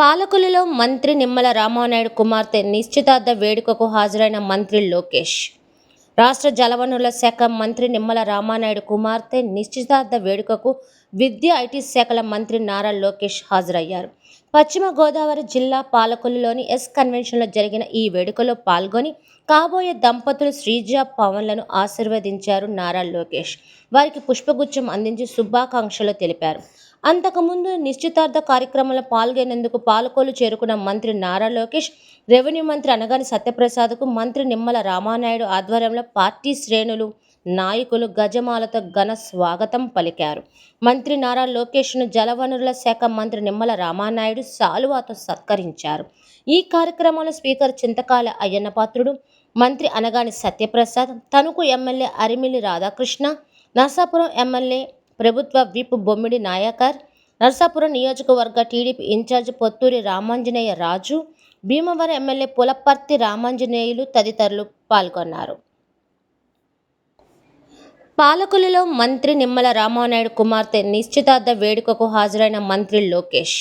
పాలకులలో మంత్రి నిమ్మల రామానాయుడు కుమార్తె నిశ్చితార్థ వేడుకకు హాజరైన మంత్రి లోకేష్. రాష్ట్ర జలవనరుల శాఖ మంత్రి నిమ్మల రామానాయుడు కుమార్తె నిశ్చితార్థ వేడుకకు విద్య ఐటీ శాఖల మంత్రి నారా లోకేష్ హాజరయ్యారు. పశ్చిమ గోదావరి జిల్లా పాలకొల్లులోని ఎస్ కన్వెన్షన్లో జరిగిన ఈ వేడుకలో పాల్గొని కాబోయే దంపతులు శ్రీజ పవన్లను ఆశీర్వదించారు నారా లోకేష్. వారికి పుష్పగుచ్చం అందించి శుభాకాంక్షలు తెలిపారు. అంతకుముందు నిశ్చితార్థ కార్యక్రమంలో పాల్గొనేందుకు పాలకోలు చేరుకున్న మంత్రి నారా లోకేష్ రెవెన్యూ మంత్రి అనగాని సత్యప్రసాద్కు మంత్రి నిమ్మల రామానాయుడు ఆధ్వర్యంలో పార్టీ శ్రేణులు నాయకులు గజమాలతో ఘన స్వాగతం పలికారు. మంత్రి నారా లోకేష్ను జలవనరుల శాఖ మంత్రి నిమ్మల రామానాయుడు సాలువాతో సత్కరించారు. ఈ కార్యక్రమంలో స్పీకర్ చింతకాల అయ్యన్నపాత్రుడు మంత్రి అనగాని సత్యప్రసాద్ తణుకు ఎమ్మెల్యే అరిమిల్లి రాధాకృష్ణ నర్సాపురం ఎమ్మెల్యే ప్రభుత్వ విప్ బొమ్మిడి నాయకర్. నర్సాపురం నియోజకవర్గ TDP incharge Pothuri Ramanjaneya Raju Bhimavaram MLA Pulaparthi Ramanjaneyulu తదితరులు పాల్గొన్నారు. పాలకులలో మంత్రి నిమ్మల రామానాయుడు కుమార్తె నిశ్చితార్థ వేడుకకు హాజరైన మంత్రి లోకేష్.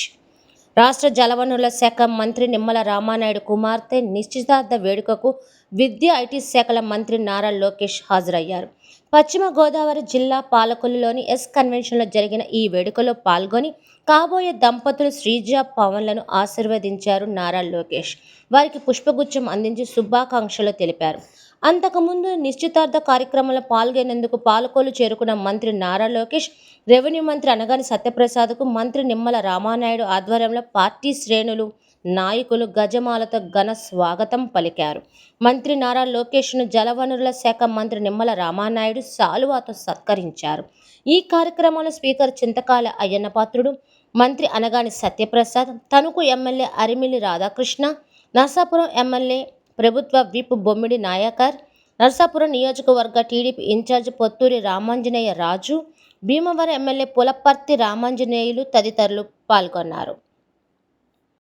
రాష్ట్ర జలవనరుల శాఖ మంత్రి నిమ్మల రామానాయుడు కుమార్తె నిశ్చితార్థ వేడుకకు విద్య ఐటీ శాఖల మంత్రి నారా లోకేష్ హాజరయ్యారు. పశ్చిమ గోదావరి జిల్లా పాలకొల్లులోని ఎస్ కన్వెన్షన్లో జరిగిన ఈ వేడుకలో పాల్గొని కాబోయే దంపతులు శ్రీజ పవన్లను ఆశీర్వదించారు నారా లోకేష్. వారికి పుష్పగుచ్చం అందించి శుభాకాంక్షలు తెలిపారు. అంతకుముందు నిశ్చితార్థ కార్యక్రమంలో పాల్గొనేందుకు పాలకోలు చేరుకున్న మంత్రి నారా లోకేష్ రెవెన్యూ మంత్రి అనగాని సత్యప్రసాద్కు మంత్రి నిమ్మల రామానాయుడు ఆధ్వర్యంలో పార్టీ శ్రేణులు నాయకులు గజమాలతో ఘన స్వాగతం పలికారు. మంత్రి నారా లోకేష్ను జలవనరుల శాఖ మంత్రి నిమ్మల రామానాయుడు సాలువాతో సత్కరించారు. ఈ కార్యక్రమంలో స్పీకర్ చింతకాల అయ్యన్నపాత్రుడు మంత్రి అనగాని సత్యప్రసాద్ తణుకు ఎమ్మెల్యే అరిమిలి రాధాకృష్ణ నర్సాపురం ఎమ్మెల్యే ప్రభుత్వ విప్ బొమ్మిడి నాయకర్. నర్సాపురం నియోజకవర్గ TDP incharge Pothuri Ramanjaneya Raju. Bhimavaram MLA Pulaparthi Ramanjaneyulu తదితరులు పాల్గొన్నారు.